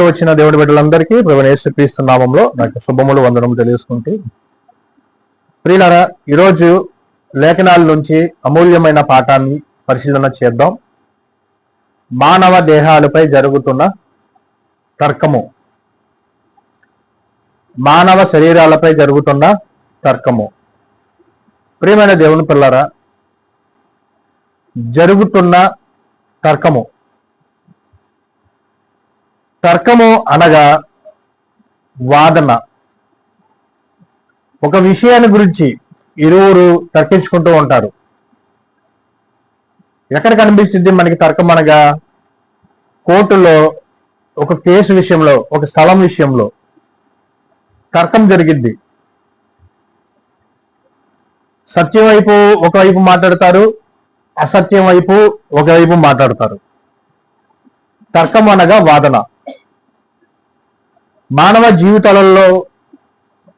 వచ్చిన దేవుడి బిడ్డలందరికీ ప్రభు క్రీస్తు నామంలో నాకు శుభములు వందనం తెలియజేసుకుంటూ ప్రియులారా ఈరోజు లేఖనాల నుంచి అమూల్యమైన పాఠాన్ని పరిశీలన చేద్దాం. మానవ దేహాలపై జరుగుతున్న తర్కము. మానవ శరీరాలపై జరుగుతున్న తర్కము. ప్రియమైన దేవుని పిల్లరా జరుగుతున్న తర్కము. తర్కము అనగా వాదన. ఒక విషయాన్ని గురించి ఇరువురు తర్కించుకుంటూ ఉంటారు. ఎక్కడ కనిపిస్తుంది మనకి తర్కం అనగా కోర్టులో ఒక కేసు విషయంలో ఒక స్థలం విషయంలో తర్కం జరిగింది. సత్యం వైపు ఒకవైపు మాట్లాడతారు అసత్యం వైపు ఒకవైపు మాట్లాడతారు. తర్కం అనగా వాదన. మానవ జీవితాలలో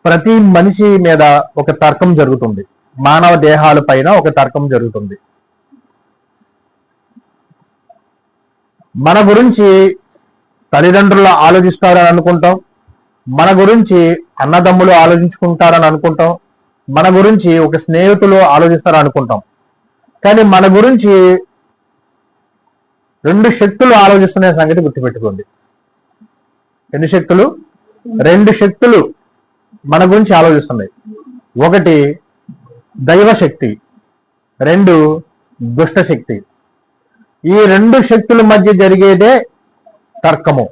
ప్రతి మనిషి మీద ఒక తర్కం జరుగుతుంది. మానవ దేహాల పైన ఒక తర్కం జరుగుతుంది. మన గురించి తల్లిదండ్రులు ఆలోచిస్తారని అనుకుంటాం. మన గురించి అన్నదమ్ములు ఆలోచించుకుంటారని అనుకుంటాం. మన గురించి ఒక స్నేహితులు ఆలోచిస్తారని అనుకుంటాం. కానీ మన గురించి రెండు శక్తులు ఆలోచిస్తున్న సంగతి గుర్తుపెట్టుకోండి. రెండు శక్తులు రెండు శక్తులు మన గురించి ఆలోచిస్తున్నాయి. ఒకటి దైవ శక్తి రెండు దుష్ట శక్తి ఈ రెండు శక్తుల మధ్య జరిగేదే తర్కము.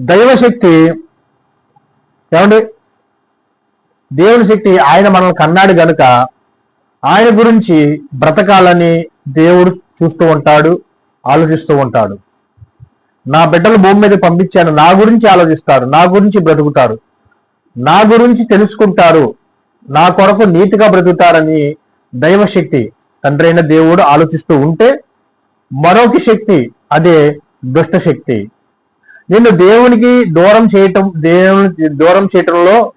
దైవశక్తి ఏమండి? దేవుని శక్తి ఆయన మనల్ని కన్నాడు గనుక ఆయన గురించి బ్రతకాలని దేవుడు చూస్తూ ఉంటాడు ఆలోచిస్తూ ఉంటాడు. నా బిడ్డలు భూమి మీద పంపించాను. నా గురించి ఆలోచిస్తారు. నా గురించి బ్రతుకుతారు. నా గురించి తెలుసుకుంటారు. నా కొరకు నీతిగా బ్రతుకుతారని దైవశక్తి తండ్రి అయిన దేవుడు ఆలోచిస్తూ ఉంటే మరొక శక్తి అదే దుష్ట శక్తి. నిన్ను దేవునికి దూరం చేయటం దేవుని దూరం చేయటంలో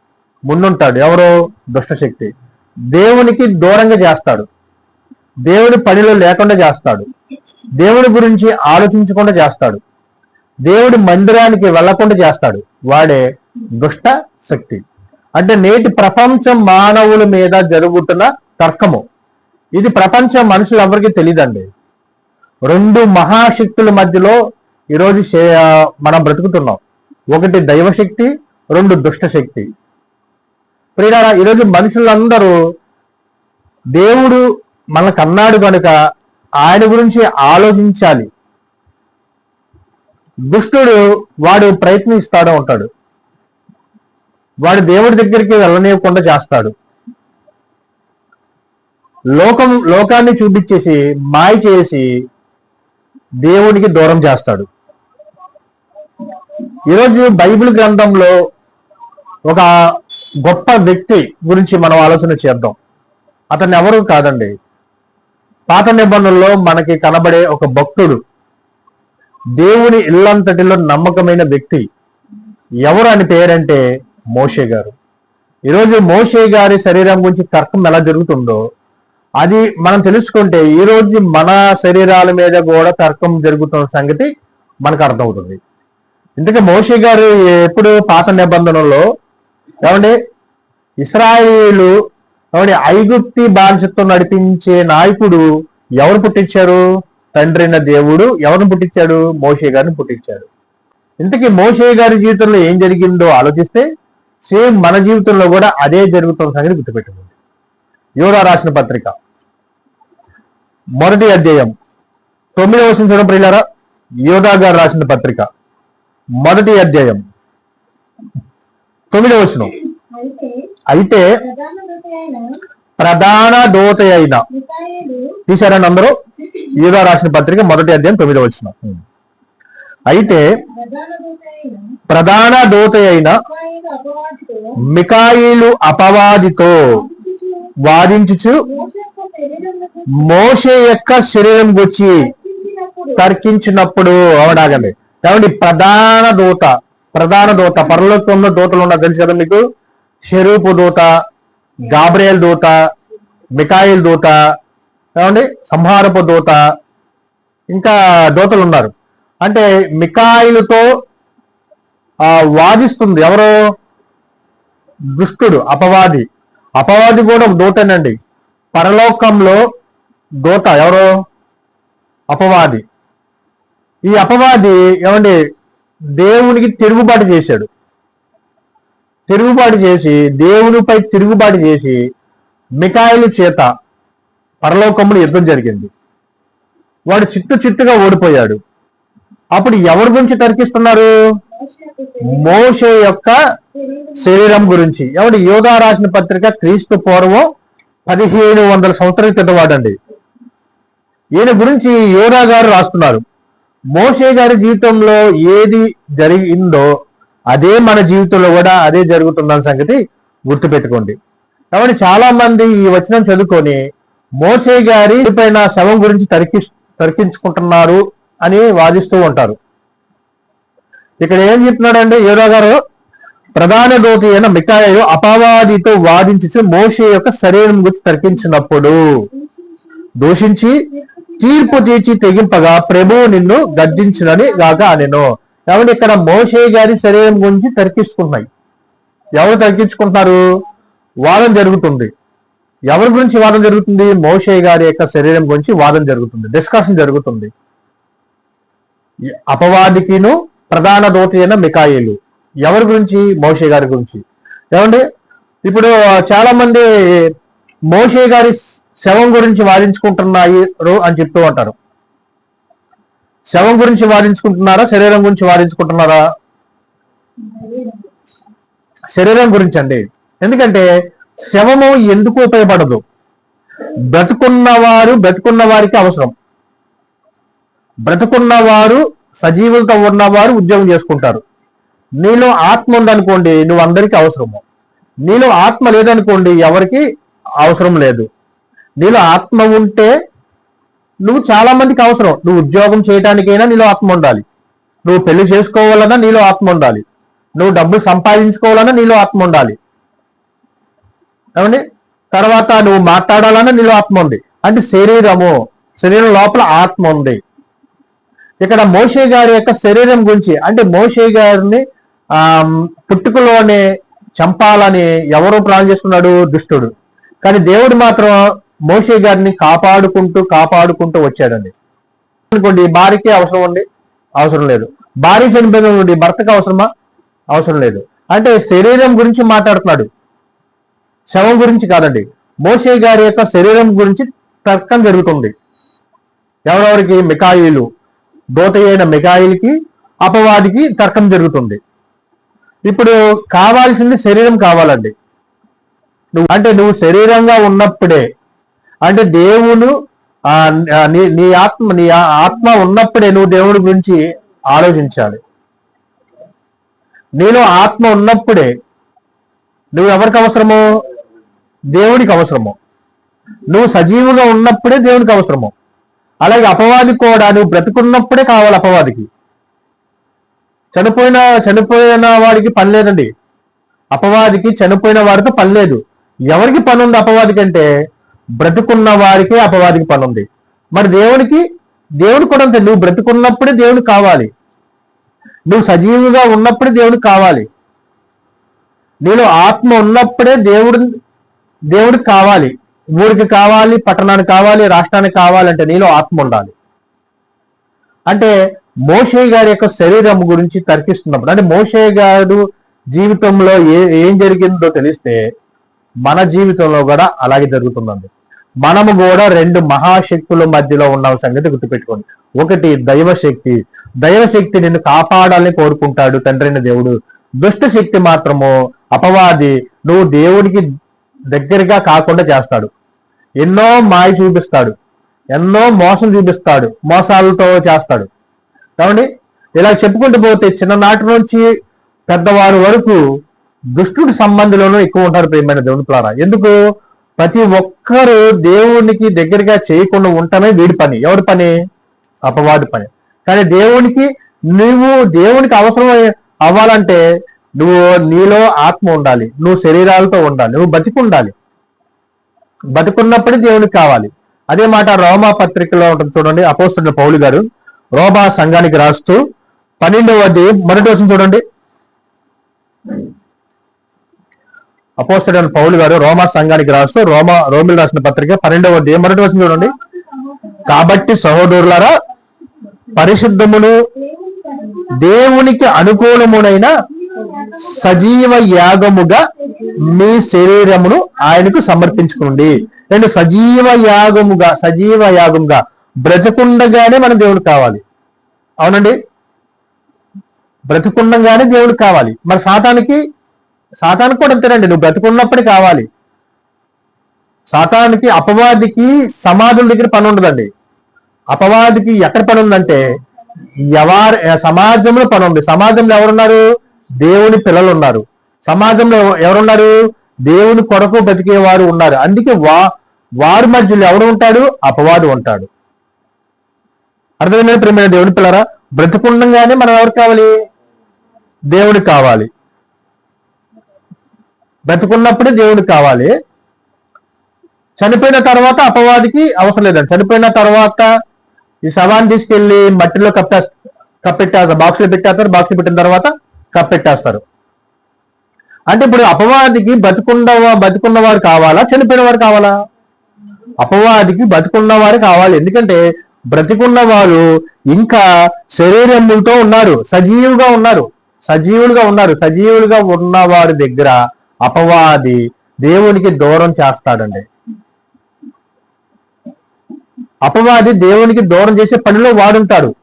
ముందుంటాడు. ఎవరో? దుష్ట శక్తి. దేవునికి దూరంగా చేస్తాడు. దేవుడి పనిలో లేకుండా చేస్తాడు. దేవుడి గురించి ఆలోచించకుండా చేస్తాడు. దేవుడి మందిరానికి వెళ్ళకుండా చేస్తాడు. వాడే దుష్ట శక్తి. అంటే నేటి ప్రపంచం మానవుల మీద జరుగుతున్న తర్కము. ఇది ప్రపంచం మనుషులు ఎవరికి తెలియదండి రెండు మహాశక్తుల మధ్యలో ఈరోజు మనం బ్రతుకుతున్నాం. ఒకటి దైవశక్తి రెండు దుష్ట శక్తి. ఈరోజు మనుషులందరూ దేవుడు మన కన్నాడు కనుక ఆయన గురించి ఆలోచించాలి. దుష్టుడు వాడు ప్రయత్నిస్తాడు ఉంటాడు. వాడు దేవుడి దగ్గరికి వెళ్ళనివ్వకుండా చేస్తాడు. లోకం లోకాన్ని చూపించేసి మాయ చేసి దేవునికి దూరం చేస్తాడు. ఈరోజు బైబిల్ గ్రంథంలో ఒక గొప్ప వ్యక్తి గురించి మనం ఆలోచన చేద్దాం. అతను ఎవరు కాదండి? పాత నిబంధనలో మనకి కనబడే ఒక భక్తుడు. దేవుని ఇల్లంతటిలో నమ్మకమైన వ్యక్తి ఎవరు అని పేరంటే మోషే గారు. ఈరోజు మోషే గారి శరీరం గురించి తర్కం ఎలా జరుగుతుందో అది మనం తెలుసుకుంటే ఈరోజు మన శరీరాల మీద కూడా తర్కం జరుగుతున్న సంగతి మనకు అర్థమవుతుంది. ఇందుకే మోషే గారు ఎప్పుడు పాత నిబంధనలో ఏమండి ఇస్రాయిలు ఏమండి ఐగుప్తి బానిసత్వం నడిపించే నాయకుడు ఎవరు పుట్టించారు? తండ్రి అయిన దేవుడు ఎవరిని పుట్టించాడు? మోషే గారిని పుట్టించాడు. ఇంతకీ మోషే గారి జీవితంలో ఏం జరిగిందో ఆలోచిస్తే సేమ్ మన జీవితంలో కూడా అదే జరుగుతున్న సంగతి గుర్తుపెట్టుకోండి. యోగా రాసిన పత్రిక మొదటి అధ్యాయం తొమ్మిదవ చూడండి ప్రియులారా యోధా గారు రాసిన పత్రిక మొదటి అధ్యాయం తొమ్మిదవ వచనం. అయితే ప్రధాన దూత దోత అయిన తీశారండి అందరూ యూదా రాసిన పత్రిక మొదటి అధ్యాయం తొమ్మిది వచ్చిన అయితే ప్రధాన దూత అయిన దోత అయిన మికాయిలు అపవాదితో వాదించు వాదించుచు మోషే యొక్క శరీరం గుచ్చి తర్కించినప్పుడు అవడాగండి కాబట్టి ప్రధాన దూత ప్రధాన దూత పరలోకంలో దూతలు ఉన్నా తెలుసు కదా మీకు? షరూపు దూత గాబ్రియల్ దూత మికాయిల్ దూత ఏమండి? సంహారపు దూత ఇంకా దూతలు ఉన్నారు అంటే మికాయిలతో వాదిస్తుంది. ఎవరు? దుష్టుడు అపవాది. అపవాది కూడా ఒక దూతనండి. పరలోకంలో దూత ఎవరు? అపవాది. ఈ అపవాది ఏమండి? దేవునికి తిరుగుబాటు చేశాడు. తిరుగుబాటు చేసి దేవునిపై తిరుగుబాటు చేసి మికాయలు చేత పరలోకములు యుద్ధం జరిగింది. వాడు చిట్టు చిట్టుగా ఓడిపోయాడు. అప్పుడు ఎవరి గురించి తరికిస్తున్నారు? మోషే యొక్క శరీరం గురించి. ఎవడు యోగా రాసిన పత్రిక క్రీస్తు పూర్వం పదిహేను వందల సంవత్సరాల క్రితం వాడండి. ఈయన గురించి యోగా గారు రాస్తున్నారు. మోషే గారి జీవితంలో ఏది జరిగిందో అదే మన జీవితంలో కూడా అదే జరుగుతుందన్న సంగతి గుర్తుపెట్టుకోండి. కాబట్టి చాలా మంది ఈ వచనం చదువుకొని మోషే గారి పైన శవం గురించి తరికి తరికించుకుంటున్నారు అని వాదిస్తూ ఉంటారు. ఇక్కడ ఏం చెప్తున్నాడంటే యోగా గారు ప్రధాన దోతి అయిన మికాయలు అపవాదితో వాదించి మోషే యొక్క శరీరం గురించి తరికించినప్పుడు దూషించి తీర్పు తీర్చి తెగింపగా ప్రభువు నిన్ను గద్దించినని గాక అనెను. కాబట్టి ఇక్కడ మోషే గారి శరీరం గురించి తర్కిస్తున్నాయి ఎవరు తర్కించుకుంటున్నారు? వాదం జరుగుతుంది. ఎవరి గురించి వాదం జరుగుతుంది? మోషే గారి యొక్క శరీరం గురించి వాదం జరుగుతుంది. డిస్కషన్ జరుగుతుంది. అపవాదికిను ప్రధాన దోతి అయిన మికాయిలు ఎవరి గురించి? మోషే గారి గురించి. ఏమండి? ఇప్పుడు చాలా మంది మోషే గారి శవం గురించి వాదించుకుంటున్నారు అని చెప్తూ ఉంటారు. శవం గురించి వాదించుకుంటున్నారా? శరీరం గురించి వాదించుకుంటున్నారా? శరీరం గురించి అండి ఎందుకంటే శవము ఎందుకు ఉపయోగపడదు? బ్రతుకున్న వారు బ్రతుకున్న వారికి అవసరం. బ్రతుకున్న వారు సజీవులతో ఉన్నవారు ఉద్యోగం చేసుకుంటారు. నీలో ఆత్మ ఉందనుకోండి నువ్వు అందరికీ అవసరము. నీలో ఆత్మ లేదనుకోండి ఎవరికి అవసరం లేదు. నీలో ఆత్మ ఉంటే నువ్వు చాలా మందికి అవసరం. నువ్వు ఉద్యోగం చేయడానికైనా నీలో ఆత్మ ఉండాలి. నువ్వు పెళ్ళి చేసుకోవాలన్నా నీలో ఆత్మ ఉండాలి. నువ్వు డబ్బులు సంపాదించుకోవాలన్నా నీలో ఆత్మ ఉండాలి. ఏమండి? తర్వాత నువ్వు మాట్లాడాలన్నా నీలో ఆత్మ ఉంది. అంటే శరీరము శరీరం లోపల ఆత్మ ఉంది. ఇక్కడ మోషే గారి యొక్క శరీరం గురించి అంటే మోషే గారిని ఆ పుట్టుకలోనే చంపాలని ఎవరు ప్లాన్ చేసుకున్నాడు? దుష్టుడు. కానీ దేవుడు మాత్రం మోషే గారిని కాపాడుకుంటూ కాపాడుకుంటూ వచ్చాడండి. అనుకోండి భార్యకి అవసరం ఉంది అవసరం లేదు. భార్య చనిపోయిన భర్తకు అవసరమా? అవసరం లేదు. అంటే శరీరం గురించి మాట్లాడుతున్నాడు. శవం గురించి కాదండి. మోషే గారి యొక్క శరీరం గురించి తర్కం జరుగుతుంది. ఎవరెవరికి? మికాయిలు దోత అయిన మికాయిలకి అపవాదికి తర్కం జరుగుతుంది. ఇప్పుడు కావాల్సింది శరీరం కావాలండి. నువ్వు అంటే నువ్వు శరీరంగా ఉన్నప్పుడే అంటే దేవుడు నీ నీ ఆత్మ నీ ఆత్మ ఉన్నప్పుడే నువ్వు దేవుడి గురించి ఆలోచించాలి. నీలో ఆత్మ ఉన్నప్పుడే నువ్వు ఎవరికి అవసరము? దేవుడికి అవసరము. నువ్వు సజీవుగా ఉన్నప్పుడే దేవునికి అవసరము. అలాగే అపవాది కూడా నువ్వు బ్రతుకున్నప్పుడే కావాలి అపవాదికి. చనిపోయిన చనిపోయిన వాడికి పని లేదండి. అపవాదికి చనిపోయిన వాడితో పని లేదు. ఎవరికి పని ఉంది అపవాదికి అంటే బ్రతుకున్న వారికే అపవాదికి పని ఉంది మరి దేవునికి దేవుడు కూడా అంతే నువ్వు బ్రతుకున్నప్పుడే దేవుడు కావాలి. నువ్వు సజీవుగా ఉన్నప్పుడే దేవుడికి కావాలి. నీలో ఆత్మ ఉన్నప్పుడే దేవుడు దేవుడికి కావాలి. ఊరికి కావాలి పట్టణానికి కావాలి రాష్ట్రానికి కావాలంటే నీలో ఆత్మ ఉండాలి. అంటే మోషే గారి యొక్క శరీరం గురించి తర్కిస్తున్నప్పుడు అంటే మోషే గారు జీవితంలో ఏ ఏం జరిగిందో తెలిస్తే మన జీవితంలో కూడా అలాగే జరుగుతుందండి. మనము కూడా రెండు మహాశక్తుల మధ్యలో ఉన్న సంగతి గుర్తుపెట్టుకోండి. ఒకటి దైవశక్తి. దైవశక్తి నిన్ను కాపాడాలని కోరుకుంటాడు తండ్రైన దేవుడు. దుష్ట శక్తి మాత్రము అపవాది నువ్వు దేవుడికి దగ్గరగా కాకుండా చేస్తాడు. ఎన్నో మాయ చూపిస్తాడు. ఎన్నో మోసం చూపిస్తాడు. మోసాలతో చేస్తాడు. కాబట్టి ఇలా చెప్పుకుంటూ పోతే చిన్ననాటి నుంచి పెద్దవారి వరకు దుష్టుడి సంబంధిలోనూ ఎక్కువ ఉంటారు ప్రేమైన దేవుని ప్లారా ఎందుకు? ప్రతి ఒక్కరూ దేవునికి దగ్గరగా చేయకుండా ఉండటమే వీడి పని. ఎవరి పని? అపవాది పని. కానీ దేవునికి నువ్వు దేవునికి అవసరం అవ్వాలంటే నువ్వు నీలో ఆత్మ ఉండాలి. నువ్వు శరీరాలతో ఉండాలి. నువ్వు బతికి ఉండాలి బతికున్నప్పుడే దేవునికి కావాలి. అదే మాట రోమా పత్రికలో ఉంటుంది చూడండి అపోస్తున్న పౌలు గారు రోమా సంఘానికి రాస్తూ పన్నెండవ మొదటి వచ్చిన చూడండి. అపోస్తడన్ పౌలు గారు రోమా సంఘానికి రాస్తూ రోమా రోమిల్ రాసిన పత్రిక పన్నెండవ అధ్యాయం. మొదటి వచ్చిన చూడండి. కాబట్టి సహోదరులారా పరిశుద్ధమును దేవునికి అనుకూలమునైన సజీవ యాగముగా మీ శరీరమును ఆయనకు సమర్పించుకోండి రెండు సజీవ యాగముగా సజీవ యాగముగా బ్రతకుండగానే మన దేవుడు కావాలి. అవునండి? బ్రతుకుండగానే దేవుడు కావాలి. మరి సాతానికి సాతానికి కూడా అంతేనండి నువ్వు బ్రతుకున్నప్పుడు కావాలి. సాతానికి అపవాదికి సమాధుల దగ్గర పని ఉండదండి. అపవాదికి ఎక్కడ పని ఉందంటే ఎవరు సమాజంలో పని ఉంది. సమాజంలో ఎవరున్నారు? దేవుని పిల్లలు ఉన్నారు. సమాజంలో ఎవరున్నారు? దేవుని కొరకు బతికేవారు ఉన్నారు. అందుకే వా వారి మధ్యలో ఎవడు ఉంటాడు? అపవాదు ఉంటాడు. అర్థమైన ప్రేమైన దేవుని పిల్లరా? బ్రతుకుండగానే మనం ఎవరు కావాలి? దేవుడికి కావాలి. బతుకున్నప్పుడే దేవుడికి కావాలి. చనిపోయిన తర్వాత అపవాదికి అవసరం లేదండి. చనిపోయిన తర్వాత ఈ శవాన్ని తీసుకెళ్ళి మట్టిలో కప్పే కప్పెట్టేస్తారు. బాక్స్ పెట్టేస్తారు. బాక్స్ పెట్టిన తర్వాత కప్పెట్టేస్తారు. అంటే ఇప్పుడు అపవాదికి బతుకున్న బతుకున్న వారు కావాలా? చనిపోయిన వారు కావాలా? అపవాదికి బతుకున్న వారు కావాలి. ఎందుకంటే బ్రతికున్న వారు ఇంకా శరీరములతో ఉన్నారు. సజీవుగా ఉన్నారు. సజీవులుగా ఉన్నారు. సజీవులుగా ఉన్న వారి దగ్గర అపవాది దేవునికి దూరం చేస్తాడండి. అపవాది దేవునికి దూరం చేసే పనిలో వాడుంటాడు.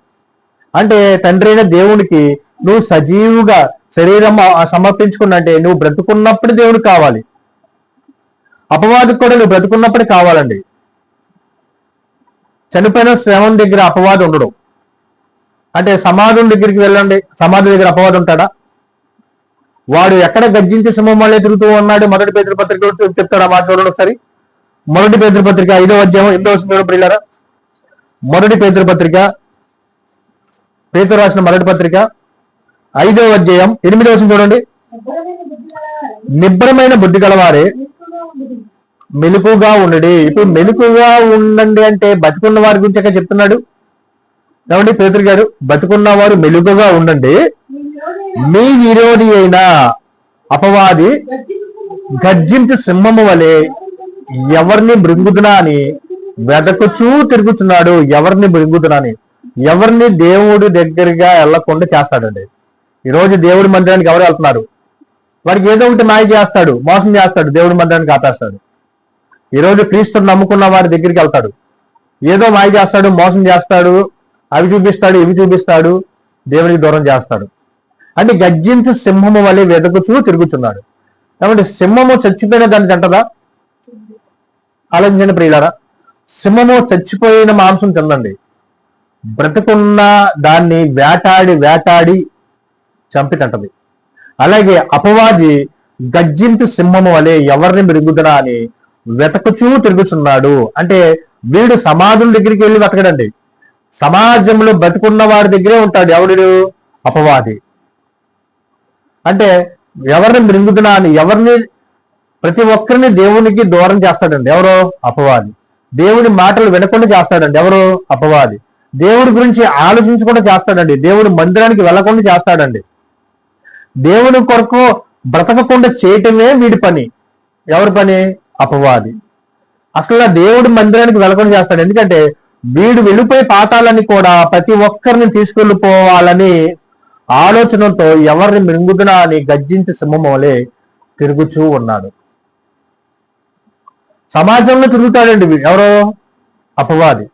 అంటే తండ్రి అయిన దేవునికి నువ్వు సజీవుగా శరీరం సమర్పించుకున్నంటే నువ్వు బ్రతుకున్నప్పుడు దేవుడు కావాలి. అపవాదికి కూడా నువ్వు బ్రతుకున్నప్పుడు కావాలండి. చనిపోయిన శ్రమం దగ్గర అపవాదం ఉండడు. అంటే సమాధుల దగ్గరికి వెళ్ళండి. సమాధి దగ్గర అపవాదం ఉంటాడా? వాడు ఎక్కడ గర్జించి సింహం వల్లే తిరుగుతూ ఉన్నాడు? మొదటి పేదల పత్రిక చెప్తాడు ఆ మాట చూడండి ఒకసారి. మొదటి పేదల పత్రిక ఐదో అధ్యాయం ఎన్నో వస్తుంది ప్రియులారా. మొదటి పేదల పత్రిక పేతురు రాసిన మొదటి పత్రిక ఐదో అధ్యాయం ఎనిమిదో వస్తుంది చూడండి. నిబ్బరమైన బుద్ధి గలవారే మెలుకుగా ఉండండి. ఇప్పుడు మెలుకుగా ఉండండి అంటే బతుకున్న వారి గురించి చెప్తున్నాడు? కాబట్టి పేతురు గారు బతుకున్న వారు మెలుగుగా ఉండండి. మీ విరోధి అయిన అపవాది గర్జించు సింహము వలె ఎవరిని మృంగుదునా అని వెదకుచూ తిరుగుతున్నాడు ఎవరిని మృంగుదునా అని ఎవరిని దేవుడి దగ్గరగా వెళ్ళకుండా చేస్తాడండి. ఈరోజు దేవుడి మందిరానికి ఎవరు వెళ్తున్నారు? వాడికి ఏదో ఒకటి మాయ చేస్తాడు మోసం చేస్తాడు దేవుడి మందిరానికి ఆపేస్తాడు ఈరోజు క్రీస్తుని నమ్ముకున్న వారి దగ్గరికి వెళ్తాడు. ఏదో మాయ చేస్తాడు మోసం చేస్తాడు అవి చూపిస్తాడు ఇవి చూపిస్తాడు దేవునికి దూరం చేస్తాడు. అంటే గర్జించు సింహము వలె వెతుకుచూ తిరుగుతున్నాడు కాబట్టి సింహము చచ్చిపోయిన దాన్ని తింటదా ఆలోచించండి ప్రియులారా. సింహము చచ్చిపోయిన మాంసం తినండి. బ్రతుకున్న దాన్ని వేటాడి వేటాడి చంపి తింటది అలాగే అపవాది గర్జించు సింహము వలె ఎవరిని మెరుగుదరా అని వెతకుచూ తిరుగుతున్నాడు అంటే వీడు సమాజం దగ్గరికి వెళ్ళి వెతకడండి. సమాజంలో బతుకున్న వారి దగ్గరే ఉంటాడు ఎవడు? అపవాది. అంటే ఎవరిని మృంగుతున్నా అని ఎవరిని ప్రతి ఒక్కరిని దేవునికి దూరం చేస్తాడండి. ఎవరో? అపవాది. దేవుడి మాటలు వినకుండా చేస్తాడండి. ఎవరు? అపవాది. దేవుడి గురించి ఆలోచించకుండా చేస్తాడండి. దేవుడి మందిరానికి వెళ్ళకుండా చేస్తాడండి. దేవుని కొరకు బ్రతకకుండా చేయటమే వీడి పని. ఎవరి పని? అపవాది. అసలు దేవుడి మందిరానికి వెళ్ళకుండా చేస్తాడు. ఎందుకంటే వీడు వెళ్ళిపోయే పాతాలని కూడా ప్రతి ఒక్కరిని తీసుకెళ్ళిపోవాలని ఆలోచనతో ఎవరిని మృంగుదునా అని గర్జించి సింహమోలే తిరుగుచూ ఉన్నాడు. సమాజంలో తిరుగుతాడండి ఎవరో? అపవాది.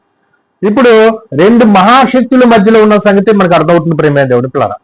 ఇప్పుడు రెండు మహాశక్తుల మధ్యలో ఉన్న సంగతి మనకు అర్థమవుతుంది ప్రేమ దేవుడు పిల్లరా.